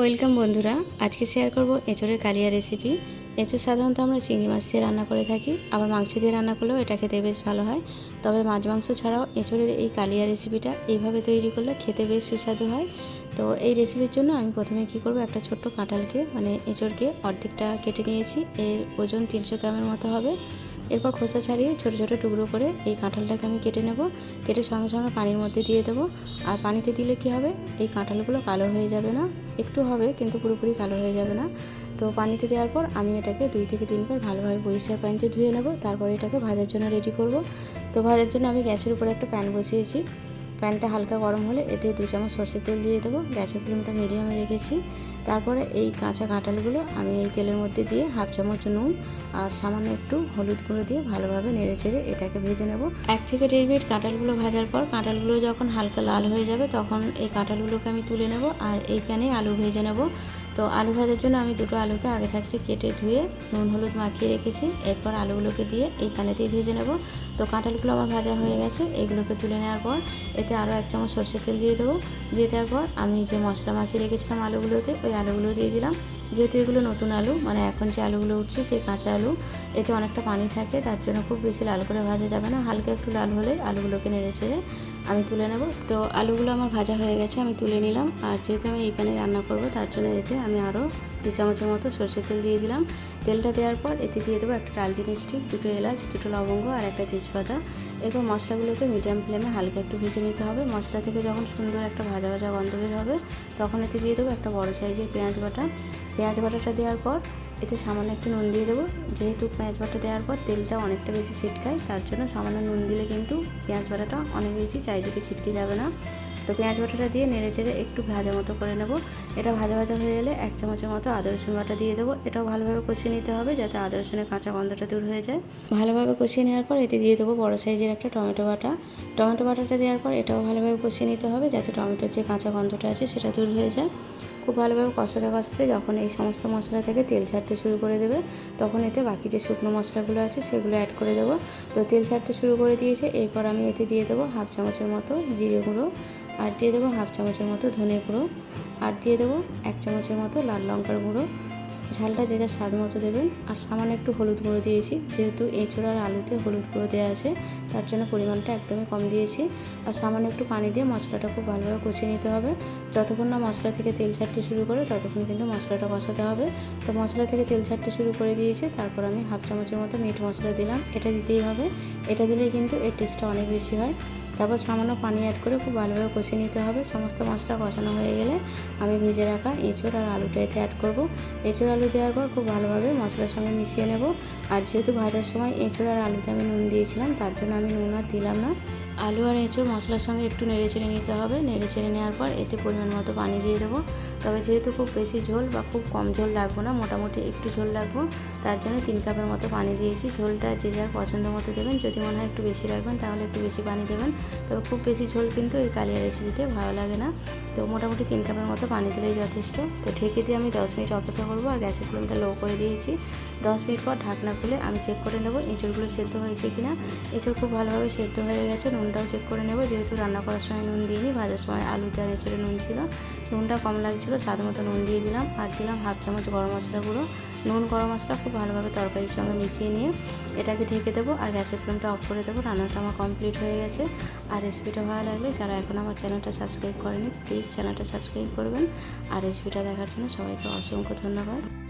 Welcome বন্ধুরা, আজকে share করব এঁচড়ের কালিয়া রেসিপি এঁচড় সাধারণত আমরা চিংড়ি মাছ দিয়ে রান্না করে থাকি, আবার মাংস দিয়ে রান্না করলেও এটা খেতে বেশ ভালো হয়। তবে মাছ মাংস ছাড়াও এঁচড়ের এই কালিয়া রেসিপিটা এইভাবে তৈরি করলে খেতে বেশ সুস্বাদু হয়। তো এই রেসিপির জন্য আমি প্রথমে কি করব, একটা ছোট্ট কাঁঠালকে মানে এঁচড়কে অর্ধেকটা কেটে নিয়েছি। এর ওজন তিনশো গ্রামের মতো হবে। এরপর খোসা ছাড়িয়ে ছোটো ছোটো টুকরো করে এই কাঁঠালটাকে আমি কেটে নেব। কেটে সঙ্গে সঙ্গে পানির মধ্যে দিয়ে দেবো। আর পানিতে দিলে কি হবে? এই কাঁঠালগুলো কালো হয়ে যাবে না। একটু হবে, কিন্তু পুরোপুরি কালো হয়ে যাবে না। তো পানিতে দেওয়ার পর আমি এটাকে দুই থেকে তিনবার ভালোভাবে পরিষ্কার পানিতে ধুয়ে নেব। তারপর এটাকে ভাজার জন্য রেডি করব। তো ভাজার জন্য আমি গ্যাসের উপরে একটা প্যান বসিয়েছি। প্যানটা হালকা গরম হলে এতে দু চামচ সর্ষের তেল দিয়ে দেবো। গ্যাসের ফ্লেমটা মিডিয়ামে রেখেছি। তারপরে এই কাঁচা কাঁঠালগুলো আমি এই তেলের মধ্যে দিয়ে হাফ চামচ নুন আর সামান্য একটু হলুদ গুঁড়ো দিয়ে ভালোভাবে নেড়ে চেড়ে এটাকে ভেজে নেব। এক থেকে দেড় মিনিট কাঁঠালগুলো ভাজার পর কাঁঠালগুলো যখন হালকা লাল হয়ে যাবে তখন এই কাঁঠালগুলোকে আমি তুলে নেব আর এই প্যানে আলু ভেজে নেব। তো আলু ভাজার জন্য আমি দুটো আলুকে আগে থাকতে কেটে ধুয়ে নুন হলুদ মাখিয়ে রেখেছি। এরপর আলুগুলোকে দিয়ে এই প্যানেতেই ভেজে নেব। তো কাঁঠালগুলো আমার ভাজা হয়ে গেছে, এগুলোকে তুলে নেওয়ার পর এতে আরও এক চামচ সর্ষের তেল দিয়ে দেবো। দিয়ে দেওয়ার পর আমি যে মশলা মাখিয়ে রেখেছিলাম আলুগুলোতে, ওই আলুগুলো দিয়ে দিলাম। যেহেতু এগুলো নতুন আলু মানে এখন যে আলুগুলো উঠছে সেই কাঁচা আলু, এতে অনেকটা পানি থাকে, তার জন্য খুব বেশি লাল করে ভাজা যাবে না। হালকা একটু লাল হলে আলুগুলোকে নেড়ে চেড়ে আমি তুলে নেব। তো আলুগুলো আমার ভাজা হয়ে গেছে, আমি তুলে নিলাম। আর যেহেতু আমি এই প্যানে রান্না করব, তার জন্য এতে আমি আরও দু চামচের মতো সর্ষের তেল দিয়ে দিলাম। তেলটা দেওয়ার পর এতে দিয়ে দেবো একটা ডালচিনি স্টিক দুটো এলাচ, দুটো লবঙ্গ আর একটা তেজপাতা এরপর মশলাগুলোকে মিডিয়াম ফ্লেমে হালকা একটু ভেজে নিতে হবে। মশলা থেকে যখন সুন্দর একটা ভাজা ভাজা গন্ধ বের হবে, তখন এতে দিয়ে দেবো একটা বড় সাইজের পেঁয়াজ বাটা। পেঁয়াজ বাটাটা দেওয়ার পর এতে সামান্য একটু নুন দিয়ে দেবো। যেহেতু পেঁয়াজ বাটা দেওয়ার পর তেলটা অনেকটা বেশি ছিটকায়, তার জন্য সামান্য নুন দিলে কিন্তু পেঁয়াজ বাটাটা অনেক বেশি চারিদিকে ছিটকে যাবে না। তো পেঁয়াজ বাটাটা দিয়ে নেড়ে চেড়ে একটু ভাজা মতো করে নেব। এটা ভাজা ভাজা হয়ে গেলে এক চামচের মতো আদা রসুন বাটা দিয়ে দেবো। এটাও ভালোভাবে কষিয়ে নিতে হবে যাতে আদা রসুনের কাঁচা গন্ধটা দূর হয়ে যায়। ভালোভাবে কষিয়ে নেওয়ার পর এতে দিয়ে দেবো বড় সাইজের একটা টমেটো বাটা। টমেটো বাটাটা দেওয়ার পর এটাও ভালোভাবে কষিয়ে নিতে হবে যাতে টমেটোর যে কাঁচা গন্ধটা আছে সেটা দূর হয়ে যায়। খুব ভালোভাবে কষাতে কষাতে যখন এই সমস্ত মশলা থেকে তেল ছাড়তে শুরু করে দেবে, তখন এতে বাকি যে শুকনো মশলাগুলো আছে সেগুলো অ্যাড করে দেবো। তো তেল ছাড়তে শুরু করে দিয়েছে, এরপর আমি এতে দিয়ে দেবো হাফ চামচের মতো জিরে গুঁড়ো আর দিয়ে দেবো হাফ চামচের মতো ধনে গুঁড়ো। আর দিয়ে দেবো এক চামচের মতো লাল লঙ্কার গুঁড়ো। ঝালটা যে যা স্বাদ মতো দেবেন। আর সামান্য একটু হলুদ গুঁড়ো দিয়েছি। যেহেতু এঁচোড়ার আলুতে হলুদ গুঁড়ো দেওয়া আছে, তার জন্য পরিমাণটা একদমই কম দিয়েছি। আর সামান্য একটু পানি দিয়ে মশলাটা খুব ভালোভাবে কষিয়ে নিতে হবে। যতক্ষণ না মশলা থেকে তেল ছাড়তে শুরু করে, ততক্ষণ কিন্তু মশলাটা কষাতে হবে। তো মশলা থেকে তেল ছাড়তে শুরু করে দিয়েছি। তারপর আমি হাফ চামচের মতো মিট মশলা দিলাম। এটা দিতেই হবে। এটা দিলে কিন্তু এর টেস্টটা অনেক বেশি হয়। তারপর সামান্য পানি অ্যাড করে খুব ভালোভাবে কষিয়ে নিতে হবে। সমস্ত মশলা কষানো হয়ে গেলে আমি ভেজে রাখা এঁচড় আর আলুটা এতে অ্যাড করব। এঁচড় আলু দেওয়ার পর খুব ভালোভাবে মশলার সঙ্গে মিশিয়ে নেব। আর যেহেতু ভাজার সময় এঁচড় আর আলুতে আমি নুন দিয়েছিলাম, তার জন্য আমি নুন আর দিলাম না। আলু আর এঁচুর মশলার সঙ্গে একটু নেড়ে চেড়ে নিতে হবে। নেড়ে চেড়ে নেওয়ার পর এতে পরিমাণ মতো পানি দিয়ে দেবো। তবে যেহেতু খুব বেশি ঝোল বা খুব কম ঝোল লাগবো না, মোটামুটি একটু ঝোল লাগবো, তার জন্য তিন কাপের মতো পানি দিয়েছি। ঝোলটা যে যার পছন্দ মতো দেবেন, যদি মনে হয় একটু বেশি রাখবেন তাহলে একটু বেশি পানি দেবেন। তবে খুব বেশি ঝোল কিন্তু এই কালিয়া রেসিপিতে ভালো লাগে না। তো মোটামুটি তিন কাপের মতো পানি দিলেই যথেষ্ট। তো ঢেকে দিয়ে আমি দশ মিনিট অপেক্ষা করব আর গ্যাসের ফ্লেমটা লো করে দিয়েছি। দশ মিনিট পর ঢাকনা খুলে আমি চেক করে নেব এঁচড়গুলো সেদ্ধ হয়েছে কিনা। এঁচড় খুব ভালোভাবে সেদ্ধ হয়ে গেছে, নুনটাও চেক করে নেব। যেহেতু রান্না করার সময় নুন দিইনি, ভাজার সময় আলু দেওয়ার এঁচড়ে নুন ছিল। নুনটা কম লাগছিল, স্বাদ মতো নুন দিয়ে দিলাম। আর দিলাম হাফ চামচ গরম মশলাগুলো নুন, গরম মশলা খুব ভালোভাবে তরকারির সঙ্গে মিশিয়ে নিয়ে এটাকে ঢেকে দেবো আর গ্যাসের ফ্লেমটা অফ করে দেবো। রান্নাটা আমার কমপ্লিট হয়ে গেছে। আর রেসিপিটা ভালো লাগলে যারা এখন আমার চ্যানেলটা সাবস্ক্রাইব করেনি, প্লিজ চ্যানেলটা সাবস্ক্রাইব করবেন। আর রেসিপিটা দেখার জন্য সবাইকে অসংখ্য ধন্যবাদ।